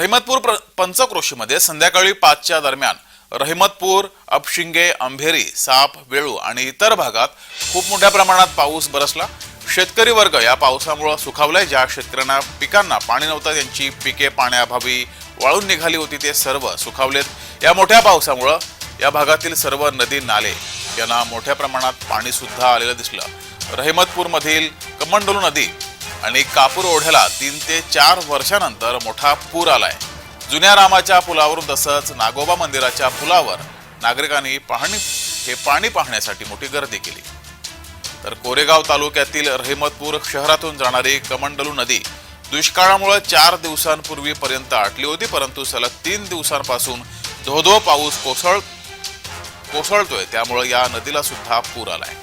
रहिमतपूर प्र- पंचक्रोशीमध्ये संध्याकाळी पाचच्या दरम्यान रहिमतपूर अपशिंगे अंभेरी साप वेळू आणि इतर भागात खूप मोठ्या प्रमाणात पाऊस बरसला. शेतकरी वर्ग या पावसामुळे सुखावलाय. ज्या शेतकऱ्यांना पिकांना पाणी नव्हतं त्यांची पिके पाण्याअभावी वाळून निघाली होती ते सर्व सुखावलेत. या मोठ्या पावसामुळं या भागातील सर्व नदी नाले यांना मोठ्या प्रमाणात पाणी सुद्धा आलेलं दिसलं. रहिमतपूरमधील कमंडलू नदी आणि कापूर ओढ्याला तीन ते चार वर्षानंतर मोठा पूर आलाय. जुन्या रामाच्या पुलावरून तसंच नागोबा मंदिराच्या पुलावर नागरिकांनी पाहणी हे पाणी पाहण्यासाठी मोठी गर्दी केली. तर कोरेगाव तालुक्यातील रहिमतपूर शहरातून जाणारी कमंडलू नदी दुष्काळामुळे चार दिवसांपूर्वीपर्यंत आटली होती परंतु सलग तीन दिवसांपासून धोधो पाऊस कोसळ कोसळतोय. त्यामुळे या नदीला सुद्धा पूर आलाय.